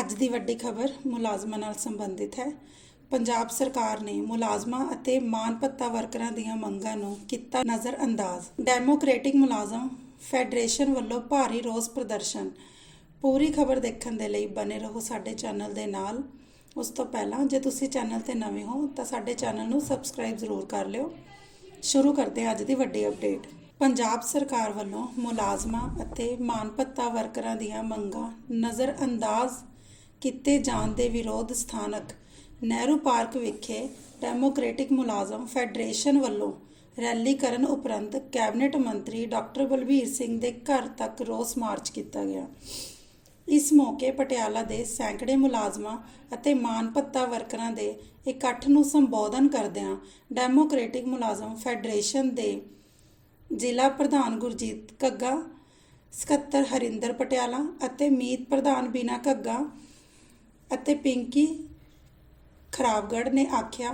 ਅੱਜ ਦੀ ਵੱਡੀ ਖਬਰ ਮੁਲਾਜ਼ਮਾਂ ਨਾਲ ਸੰਬੰਧਿਤ ਹੈ। ਪੰਜਾਬ ਸਰਕਾਰ ਨੇ ਮੁਲਾਜ਼ਮਾਂ ਅਤੇ ਮਾਨ ਭੱਤਾ ਵਰਕਰਾਂ ਦੀਆਂ ਮੰਗਾਂ ਨੂੰ ਕੀਤਾ ਨਜ਼ਰਅੰਦਾਜ਼। ਡੈਮੋਕ੍ਰੈਟਿਕ ਮੁਲਾਜ਼ਮ ਫੈਡਰੇਸ਼ਨ ਵੱਲੋਂ ਭਾਰੀ ਰੋਸ ਪ੍ਰਦਰਸ਼ਨ। ਪੂਰੀ ਖਬਰ ਦੇਖਣ ਦੇ ਲਈ ਬਨੇ ਰਹੋ ਸਾਡੇ ਚੈਨਲ ਦੇ ਨਾਲ। ਉਸ ਤੋਂ ਪਹਿਲਾਂ ਜੇ ਤੁਸੀਂ ਚੈਨਲ ਤੇ ਨਵੇਂ ਹੋ ਤਾਂ ਸਾਡੇ ਚੈਨਲ ਨੂੰ ਸਬਸਕ੍ਰਾਈਬ ਜ਼ਰੂਰ ਕਰ ਲਿਓ। ਸ਼ੁਰੂ ਕਰਦੇ ਹਾਂ ਅੱਜ ਦੀ ਵੱਡੀ ਅਪਡੇਟ। ਪੰਜਾਬ ਸਰਕਾਰ ਵੱਲੋਂ ਮੁਲਾਜ਼ਮਾਂ ਅਤੇ ਮਾਨ ਭੱਤਾ ਵਰਕਰਾਂ ਦੀਆਂ ਮੰਗਾਂ ਨਜ਼ਰਅੰਦਾਜ਼ ਕੀਤੇ ਜਾਣ ਦੇ ਵਿਰੋਧ ਸਥਾਨਕ ਨਹਿਰੂ ਪਾਰਕ ਵਿਖੇ ਡੈਮੋਕ੍ਰੈਟਿਕ ਮੁਲਾਜ਼ਮ ਫੈਡਰੇਸ਼ਨ ਵੱਲੋਂ ਰੈਲੀ ਕਰਨ ਉਪਰੰਤ ਕੈਬਨਿਟ ਮੰਤਰੀ ਡਾਕਟਰ ਬਲਬੀਰ ਸਿੰਘ ਦੇ ਘਰ ਤੱਕ ਰੋਸ ਮਾਰਚ ਕੀਤਾ ਗਿਆ। ਇਸ ਮੌਕੇ ਪਟਿਆਲਾ ਦੇ ਸੈਂਕੜੇ ਮੁਲਾਜ਼ਮਾਂ ਅਤੇ ਮਾਨ ਭੱਤਾ ਵਰਕਰਾਂ ਦੇ ਇਕੱਠ ਨੂੰ ਸੰਬੋਧਨ ਕਰਦਿਆਂ ਡੈਮੋਕ੍ਰੈਟਿਕ ਮੁਲਾਜ਼ਮ ਫੈਡਰੇਸ਼ਨ ਦੇ ਜ਼ਿਲ੍ਹਾ ਪ੍ਰਧਾਨ ਗੁਰਜੀਤ ਕੱਗਾ ਸਕੱਤਰ ਹਰਿੰਦਰ ਪਟਿਆਲਾ ਅਤੇ ਮੀਤ ਪ੍ਰਧਾਨ ਬਿਨਾ ਕੱਗਾ ਅਤੇ ਪਿੰਕੀ ਖਰਾਬਗੜ੍ਹ ਨੇ ਆਖਿਆ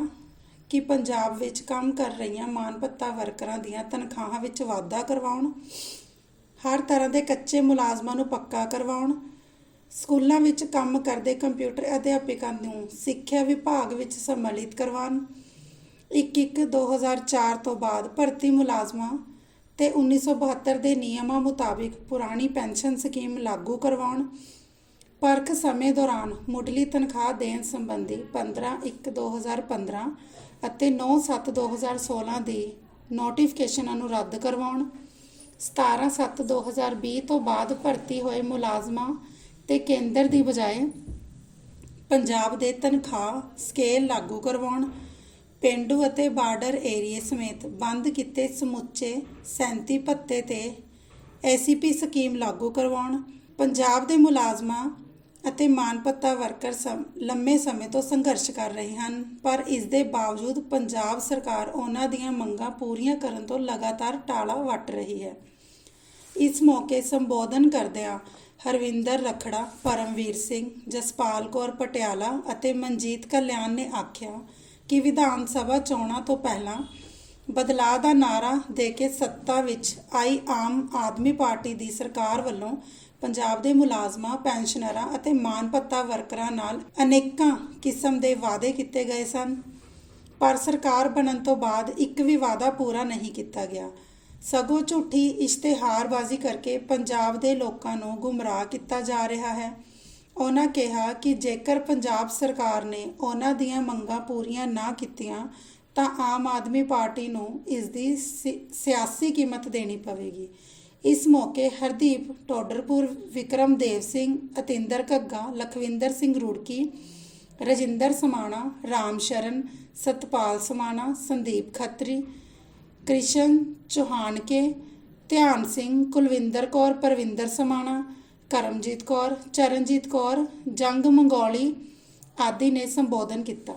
ਕਿ ਪੰਜਾਬ ਵਿੱਚ ਕੰਮ ਕਰ ਰਹੀਆਂ ਮਾਨ ਭੱਤਾ ਵਰਕਰਾਂ ਦੀਆਂ ਤਨਖਾਹਾਂ ਵਿੱਚ ਵਾਧਾ ਕਰਵਾਉਣ, ਹਰ ਤਰ੍ਹਾਂ ਦੇ ਕੱਚੇ ਮੁਲਾਜ਼ਮਾਂ ਨੂੰ ਪੱਕਾ ਕਰਵਾਉਣ, ਸਕੂਲਾਂ ਵਿੱਚ ਕੰਮ ਕਰਦੇ ਕੰਪਿਊਟਰ ਅਧਿਆਪਕਾਂ ਨੂੰ ਸਿੱਖਿਆ ਵਿਭਾਗ ਵਿੱਚ ਸੰਮਿਲਿਤ ਕਰਵਾਉਣ। 1-1-2004 ਤੋਂ ਬਾਅਦ ਭਰਤੀ ਮੁਲਾਜ਼ਮਾਂ ਤੇ 1972 ਦੇ ਨਿਯਮਾਂ ਮੁਤਾਬਿਕ ਪੁਰਾਣੀ ਪੈਨਸ਼ਨ ਸਕੀਮ ਲਾਗੂ ਕਰਵਾਉਣ। ਪਰਖ ਸਮੇਂ ਦੌਰਾਨ ਮੁੱਢਲੀ ਤਨਖਾਹ ਦੇਣ ਸੰਬੰਧੀ 15-1-2015 ਅਤੇ 9-7-2016 ਦੀ ਨੋਟੀਫਿਕੇਸ਼ਨਾਂ ਨੂੰ ਰੱਦ ਕਰਵਾਉਣ 17-7-2020 ਤੋਂ ਬਾਅਦ ਭਰਤੀ ਹੋਏ ਮੁਲਾਜ਼ਮਾਂ ਤੇ ਕੇਂਦਰ ਦੀ ਬਜਾਏ ਪੰਜਾਬ ਦੇ ਤਨਖਾਹ ਸਕੇਲ ਲਾਗੂ ਕਰਵਾਉਣ, ਪਿੰਡੂ ਅਤੇ ਬਾਰਡਰ ਏਰੀਏ ਸਮੇਤ ਬੰਦ ਕੀਤੇ ਸਮੁੱਚੇ 37 ਭੱਤੇ ਤੇ ਐਸੀਪੀ ਸਕੀਮ ਲਾਗੂ ਕਰਵਾਉਣ, ਪੰਜਾਬ ਦੇ ਮੁਲਾਜ਼ਮਾਂ ਅਤੇ ਮਾਨਪੱਤਾ ਵਰਕਰ ਸਮ- ਲੰਮੇ ਸਮੇਂ ਤੋਂ ਸੰਘਰਸ਼ ਕਰ ਰਹੇ ਹਨ, ਪਰ ਇਸ ਦੇ ਬਾਵਜੂਦ ਪੰਜਾਬ ਸਰਕਾਰ ਉਹਨਾਂ ਦੀਆਂ ਮੰਗਾਂ ਪੂਰੀਆਂ ਕਰਨ ਤੋਂ ਲਗਾਤਾਰ ਟਾਲਾ ਵੱਟ ਰਹੀ ਹੈ। ਇਸ ਮੌਕੇ ਸੰਬੋਧਨ ਕਰਦਿਆਂ ਹਰਵਿੰਦਰ ਰਖੜਾ, ਪਰਮਵੀਰ ਸਿੰਘ, ਜਸਪਾਲ ਕੌਰ ਪਟਿਆਲਾ ਅਤੇ ਮਨਜੀਤ ਕਲਿਆਣ ਨੇ ਆਖਿਆ ਕਿ ਵਿਧਾਨ ਸਭਾ ਚੋਣਾਂ ਤੋਂ ਪਹਿਲਾਂ ਬਦਲਾਅ ਦਾ ਨਾਰਾ ਦੇ ਕੇ ਸੱਤਾ ਵਿੱਚ ਆਈ ਆਮ ਆਦਮੀ ਪਾਰਟੀ ਦੀ ਸਰਕਾਰ ਵੱਲੋਂ ਪੰਜਾਬ ਦੇ ਮੁਲਾਜ਼ਮਾਂ, ਪੈਨਸ਼ਨਰਾਂ ਅਤੇ ਮਾਨ ਭੱਤਾ ਵਰਕਰਾਂ ਨਾਲ ਅਨੇਕਾਂ ਕਿਸਮ ਦੇ ਵਾਅਦੇ ਕੀਤੇ ਗਏ ਸਨ। ਪਰ ਸਰਕਾਰ ਬਣਨ ਤੋਂ ਬਾਅਦ ਇੱਕ ਵੀ ਵਾਅਦਾ ਪੂਰਾ ਨਹੀਂ ਕੀਤਾ ਗਿਆ। ਸਗੋਂ ਝੂਠੀ ਇਸ਼ਤਿਹਾਰਬਾਜ਼ੀ ਕਰਕੇ ਪੰਜਾਬ ਦੇ ਲੋਕਾਂ ਨੂੰ ਗੁੰਮਰਾਹ ਕੀਤਾ ਜਾ ਰਿਹਾ ਹੈ। ਉਹਨਾਂ ਕਿਹਾ ਕਿ ਜੇਕਰ ਪੰਜਾਬ ਸਰਕਾਰ ਨੇ ਉਹਨਾਂ ਦੀਆਂ ਮੰਗਾਂ ਪੂਰੀਆਂ ਨਾ ਕੀਤੀਆਂ, ਤਾਂ ਆਮ ਆਦਮੀ ਪਾਰਟੀ ਨੂੰ ਇਸ ਦੀ ਸਿ- ਸਿਆਸੀ ਕੀਮਤ ਦੇਣੀ ਪਵੇਗੀ। ਇਸ ਮੌਕੇ ਹਰਦੀਪ, ਟੋਡਰਪੁਰ ਵਿਕਰਮਦੇਵ ਸਿੰਘ, ਅਤਿੰਦਰ ਘੱਗਾ, ਲਖਵਿੰਦਰ ਸਿੰਘ ਰੂੜਕੀ, ਰਜਿੰਦਰ ਸਮਾਣਾ, ਰਾਮ ਸ਼ਰਨ, ਸਤਪਾਲ ਸਮਾਣਾ, ਸੰਦੀਪ ਖੱਤਰੀ, ਕ੍ਰਿਸ਼ਨ ਚੌਹਾਨਕੇ ਧਿਆਨ ਸਿੰਘ, ਕੁਲਵਿੰਦਰ ਕੌਰ, ਪਰਵਿੰਦਰ ਸਮਾਣਾ, ਕਰਮਜੀਤ ਕੌਰ, ਚਰਨਜੀਤ ਕੌਰ, ਜੰਗ ਮੰਗੋਲੀ ਆਦਿ ਨੇ ਸੰਬੋਧਨ ਕੀਤਾ।